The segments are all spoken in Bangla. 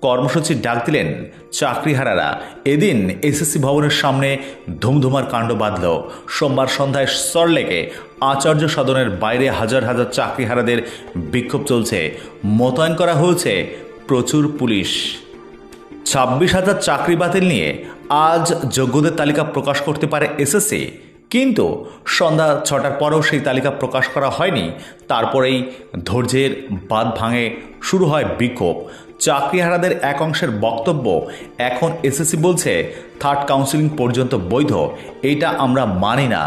কর্মসূচির ডাক দিলেন চাকরিহারারা। এদিন এসএসসি ভবনের সামনে ধুমধুমার কাণ্ড বাঁধল। সোমবার সন্ধ্যায় সরলেকে আচার্য সদনের বাইরে হাজার হাজার চাকরিহারাদের বিক্ষোভ চলছে। মোতায়েন করা হয়েছে প্রচুর পুলিশ। ছাব্বিশ হাজার চাকরি বাতিল নিয়ে আজ যোগ্যদের তালিকা প্রকাশ করতে পারে এসএসসি। কিন্তু সন্ধ্যা ছটার পরেও সেই তালিকা প্রকাশ করা হয়নি। তারপরেই ধৈর্যের বাদ ভাঙে শুরু হয় বিক্ষোভ। চাকরিহারাদের এক অংশের বক্তব্য এখন এসএসসি বলছে থার্ড কাউন্সিলিং পর্যন্ত বৈধ। এটা আমরা মানি না।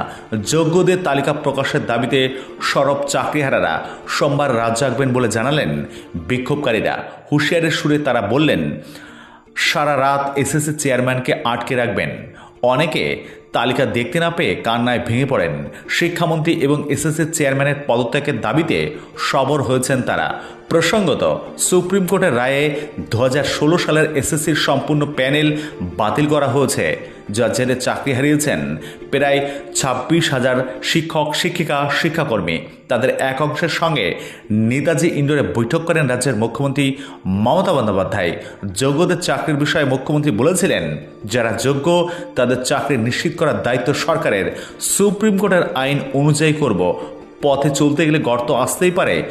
যোগ্যদের তালিকা প্রকাশের দাবিতে সরব চাকরিহারারা সোমবার রাত জাগবেন বলে জানালেন বিক্ষোভকারীরা। হুঁশিয়ারের সুরে তারা বললেন, সারা রাত এসএসসি চেয়ারম্যানকে আটকে রাখবেন। অনেকে তালিকা দেখতে না পেয়ে কান্নায় ভেঙে পড়েন। শিক্ষামন্ত্রী এবং এসএসসি চেয়ারম্যানের পদত্যাগের দাবিতে সবর হয়েছেন তারা। প্রসঙ্গত, সুপ্রিম কোর্টের রায়ে দু হাজার ষোলো সালের এসএসসির সম্পূর্ণ প্যানেল বাতিল করা হয়েছে। যার জেরে চাকরি হারিয়েছেন প্রায় ছাব্বিশ হাজার শিক্ষক, শিক্ষিকা, শিক্ষাকর্মী। তাদের এক অংশের সঙ্গে নেতাজি ইন্ডোরে বৈঠক করেন রাজ্যের মুখ্যমন্ত্রী মমতা বন্দ্যোপাধ্যায়। যোগ্যদের চাকরির বিষয়ে মুখ্যমন্ত্রী বলেছিলেন, যারা যোগ্য, তাদের চাকরি নিশ্চিত করার দায়িত্ব সরকারের। সুপ্রিম কোর্টের আইন অনুযায়ী করব। পথে চলতে গেলে গর্ত আসতেই পারে।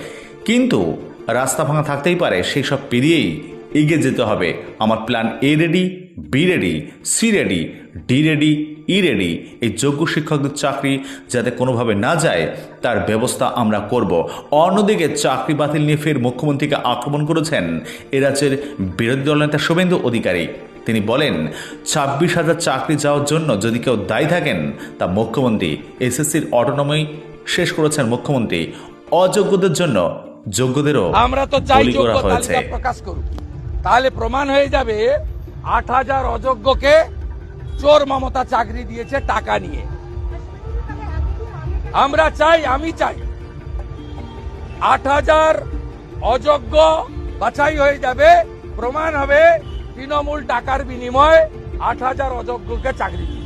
কিন্তু রাস্তা ভাঙা থাকতেই পারে। সেই সব পেরিয়েই এগিয়ে যেতে হবে। আমার plan A ready. B ready C ready D ready E ready এই যোগ্য শিক্ষকদের চাকরি যাতে কোনোভাবে না যায় তার ব্যবস্থা আমরা করব। অন্যদিকে চাকরি বাতিল নিয়ে ফের মুখ্যমন্ত্রীকে আক্রমণ করেছেন এ রাজ্যের বিরোধী দলনেতা শুভেন্দু অধিকারী। তিনি বলেন ছাব্বিশ হাজার চাকরি যাওয়ার জন্য যদি কেউ দায়ী থাকেন তা মুখ্যমন্ত্রী এসএসসির অটোনমি শেষ করেছেন মুখ্যমন্ত্রী। অযোগ্যদের জন্য যোগ্যদেরও আমরা তো চাই যোগ্য তালিকা প্রকাশ করুক। তাহলে প্রমাণ হয়ে যাবে আট হাজার অযোগ্যকে চোর মমতা চাকরি দিয়েছে টাকা নিয়ে। আমরা চাই, আমি চাই। আট হাজার অযোগ্য বাছাই হয়ে যাবে, প্রমাণ হবে তৃণমূল টাকার বিনিময়ে আট হাজার অযোগ্যকে চাকরি দিয়েছে